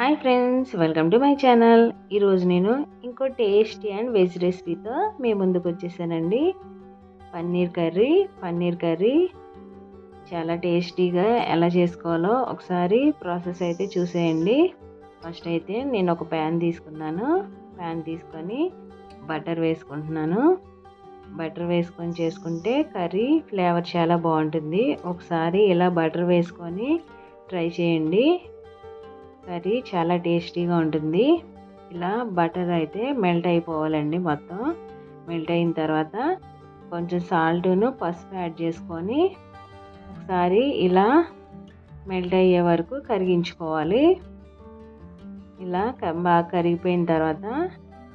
Hi friends welcome to my channel. ఈరోజు నేను ఇంకో టేస్టీ అండ్ వెజ్ రెసిపీతో మీ ముందుకు వచ్చేసానండి. Paneer curry paneer curry. చాలా టేస్టీగా ఎలా చేసుకోవాలో ఒకసారి ప్రాసెస్ అయితే చూసేయండి. ఫస్ట్ అయితే నేను ఒక ప్యాన్ తీసుకున్నాను. ప్యాన్ తీసుకొని బటర్ వేసుకుంటున్నాను. బటర్ వేసుకొని చేసుకుంటే కర్రీ ఫ్లేవర్ చాలా బాగుంటుంది. ఒకసారి ఇలా బటర్ వేసుకొని ట్రై చేయండి. కర్రీ చాలా టేస్టీగా ఉంటుంది. ఇలా బటర్ అయితే మెల్ట్ అయిపోవాలండి మొత్తం. మెల్ట్ అయిన తర్వాత కొంచెం సాల్ట్ను పసుపు యాడ్ చేసుకొని ఒకసారి ఇలా మెల్ట్ అయ్యే వరకు కరిగించుకోవాలి. ఇలా బాగా కరిగిపోయిన తర్వాత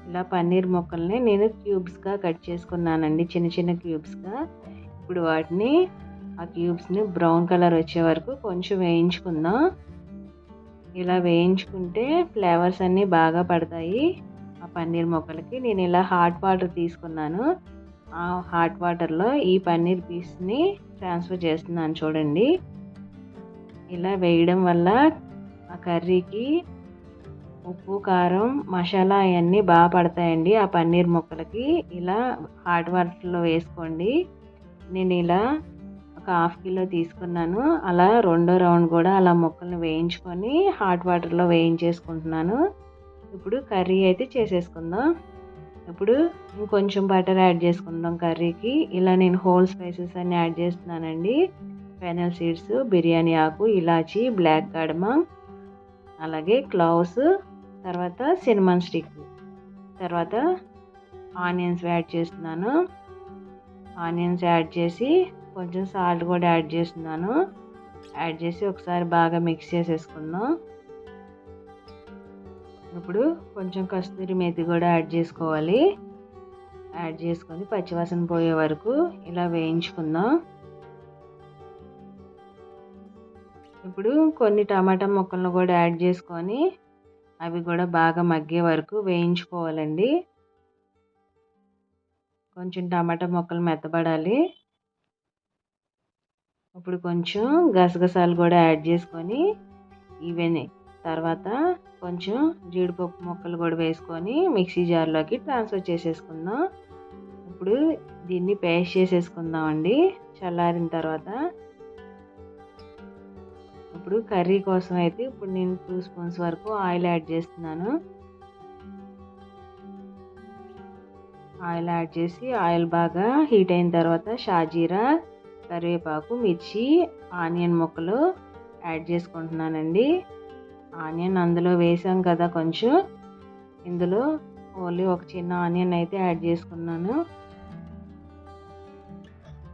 ఇలా పన్నీర్ ముక్కల్ని నేను క్యూబ్స్గా కట్ చేసుకున్నానండి. చిన్న చిన్న క్యూబ్స్గా. ఇప్పుడు వాటిని ఆ క్యూబ్స్ని బ్రౌన్ కలర్ వచ్చే వరకు కొంచెం వేయించుకుందాం. ఇలా వేయించుకుంటే ఫ్లేవర్స్ అన్నీ బాగా పడతాయి. ఆ పన్నీర్ మొక్కలకి నేను ఇలా హాట్ వాటర్ తీసుకున్నాను. ఆ హాట్ వాటర్లో ఈ పన్నీర్ పీస్ని ట్రాన్స్ఫర్ చేస్తున్నాను చూడండి. ఇలా వేయడం వల్ల ఆ కర్రీకి ఉప్పు కారం మసాలా అవన్నీ బాగా పడతాయండి ఆ పన్నీర్ ముక్కలకి. ఇలా హాట్ వాటర్లో వేసుకోండి. నేను ఇలా ఒక హాఫ్ కిలో తీసుకున్నాను. అలా రెండో రౌండ్ కూడా అలా ముక్కల్ని వేయించుకొని హాట్ వాటర్లో వేయించేసుకుంటున్నాను. ఇప్పుడు కర్రీ అయితే చేసేసుకుందాం. ఇప్పుడు ఇంకొంచెం బటర్ యాడ్ చేసుకుందాం కర్రీకి. ఇలా నేను హోల్ స్పైసెస్ అన్ని యాడ్ చేస్తున్నానండి. ఫెనల్ సీడ్స్ బిర్యానీ ఆకు ఇలాచి బ్లాక్ కడమ అలాగే క్లౌస్ తర్వాత సినిమన్ స్టిక్. తర్వాత ఆనియన్స్ యాడ్ చేస్తున్నాను. ఆనియన్స్ యాడ్ చేసి కొంచెం సాల్ట్ కూడా యాడ్ చేస్తున్నాను. యాడ్ చేసి ఒకసారి బాగా మిక్స్ చేసేసుకుందాం. ఇప్పుడు కొంచెం కస్తూరి మేతి కూడా యాడ్ చేసుకోవాలి. యాడ్ చేసుకొని పచ్చివాసన పోయే వరకు ఇలా వేయించుకుందాం. ఇప్పుడు కొన్ని టమాటా ముక్కలను కూడా యాడ్ చేసుకొని అవి కూడా బాగా మగ్గే వరకు వేయించుకోవాలండి. కొంచెం టమాటా ముక్కలు మెత్తబడాలి ఇప్పుడు కొంచెం గసగసాలు కూడా యాడ్ చేసుకొని ఇవన్నీ. తర్వాత కొంచెం జీడిపప్పు ముక్కలు కూడా వేసుకొని మిక్సీ జార్లోకి ట్రాన్స్ఫర్ చేసేసుకుందాం. ఇప్పుడు దీన్ని పేస్ట్ చేసేసుకుందాం అండి చల్లారిన తర్వాత ఇప్పుడు కర్రీ కోసం అయితే ఇప్పుడు నేను టూ స్పూన్స్ వరకు ఆయిల్ యాడ్ చేస్తున్నాను. ఆయిల్ యాడ్ చేసి ఆయిల్ బాగా హీట్ అయిన తర్వాత షాజీరా కరివేపాకు మిర్చి ఆనియన్ ముక్కలు యాడ్ చేసుకుంటున్నానండి. ఆనియన్ అందులో వేసాం కదా కొంచెం. ఇందులో ఓన్లీ ఒక చిన్న ఆనియన్ అయితే యాడ్ చేసుకున్నాను.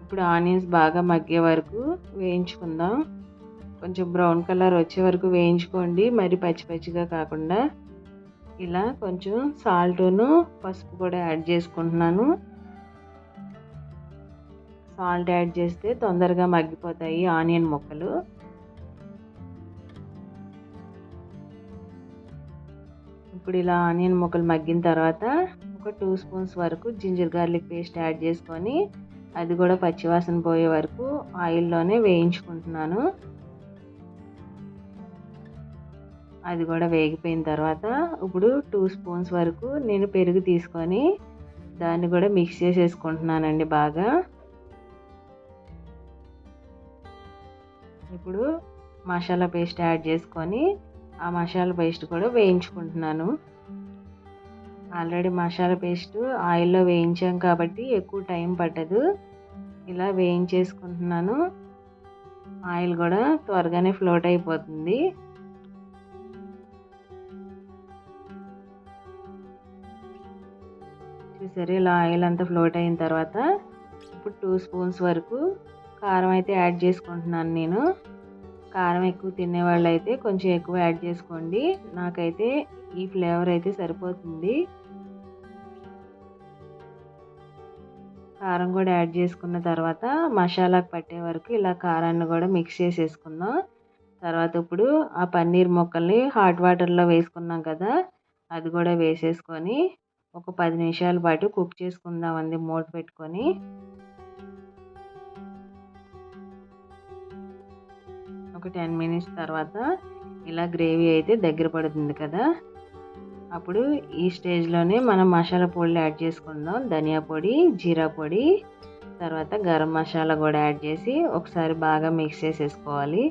ఇప్పుడు ఆనియన్స్ బాగా మగ్గే వరకు వేయించుకుందాం. కొంచెం బ్రౌన్ కలర్ వచ్చే వరకు వేయించుకోండి. మరి పచ్చి పచ్చిగా కాకుండా. ఇలా కొంచెం సాల్ట్ను పసుపు కూడా యాడ్ చేసుకుంటున్నాను. సాల్ట్ యాడ్ చేస్తే తొందరగా మగ్గిపోతాయి ఆనియన్ ముక్కలు. ఇప్పుడు ఇలా ఆనియన్ ముక్కలు మగ్గిన తర్వాత ఒక టూ స్పూన్స్ వరకు జింజర్ గార్లిక్ పేస్ట్ యాడ్ చేసుకొని అది కూడా పచ్చివాసన పోయే వరకు ఆయిల్లోనే వేయించుకుంటున్నాను. అది కూడా వేగిపోయిన తర్వాత ఇప్పుడు టూ స్పూన్స్ వరకు నేను పెరుగు తీసుకొని దాన్ని కూడా మిక్స్ చేసేసుకుంటున్నానండి బాగా. ఇప్పుడు మసాలా పేస్ట్ యాడ్ చేసుకొని ఆ మసాలా పేస్ట్ కూడా వేయించుకుంటున్నాను. ఆల్రెడీ మసాలా పేస్ట్ ఆయిల్లో వేయించాం కాబట్టి ఎక్కువ టైం పట్టదు. ఇలా వేయించేసుకుంటున్నాను. ఆయిల్ కూడా త్వరగానే ఫ్లోట్ అయిపోతుంది. చూసారు ఇలా ఆయిల్ అంతా ఫ్లోట్ అయిన తర్వాత ఇప్పుడు టూ స్పూన్స్ వరకు కారం అయితే యాడ్ చేసుకుంటున్నాను నేను. కారం ఎక్కువ తినేవాళ్ళు అయితే కొంచెం ఎక్కువ యాడ్ చేసుకోండి. నాకైతే ఈ ఫ్లేవర్ అయితే సరిపోతుంది. కారం కూడా యాడ్ చేసుకున్న తర్వాత మసాలాకు పట్టే వరకు ఇలా కారాన్ని కూడా మిక్స్ చేసేసుకుందాం తర్వాత ఇప్పుడు ఆ పన్నీర్ ముక్కల్ని హాట్ వాటర్లో వేసుకున్నాం కదా అది కూడా వేసేసుకొని ఒక పది నిమిషాల పాటు కుక్ చేసుకుందామండి మూట పెట్టుకొని. ఒక టెన్ మినిట్స్ తర్వాత ఇలా గ్రేవీ అయితే దగ్గర పడుతుంది కదా. అప్పుడు ఈ స్టేజ్లోనే మనం మసాలా పొడులు యాడ్ చేసుకుందాం. ధనియా పొడి జీరా పొడి తర్వాత గరం మసాలా కూడా యాడ్ చేసి ఒకసారి బాగా మిక్స్ చేసేసుకోవాలి.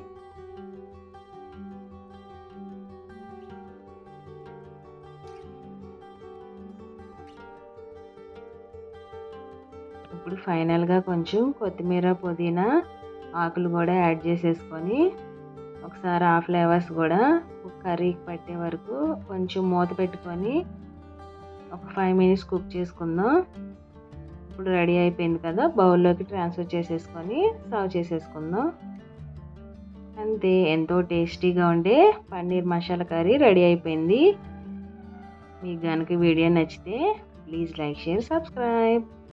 ఇప్పుడు ఫైనల్గా కొంచెం కొత్తిమీర పుదీనా ఆకులు కూడా యాడ్ చేసేసుకొని ఒకసారి ఆ ఫ్లేవర్స్ కూడా కర్రీకి పట్టే వరకు కొంచెం మూత పెట్టుకొని ఒక ఫైవ్ మినిట్స్ కుక్ చేసుకుందాం. ఇప్పుడు రెడీ అయిపోయింది కదా బౌల్లోకి ట్రాన్స్ఫర్ చేసేసుకొని సర్వ్ చేసేసుకుందాం. అంతే ఎంతో టేస్టీగా ఉండే పన్నీర్ మసాలా కర్రీ రెడీ అయిపోయింది. మీకు కనుక వీడియో నచ్చితే ప్లీజ్ లైక్ షేర్ సబ్స్క్రైబ్.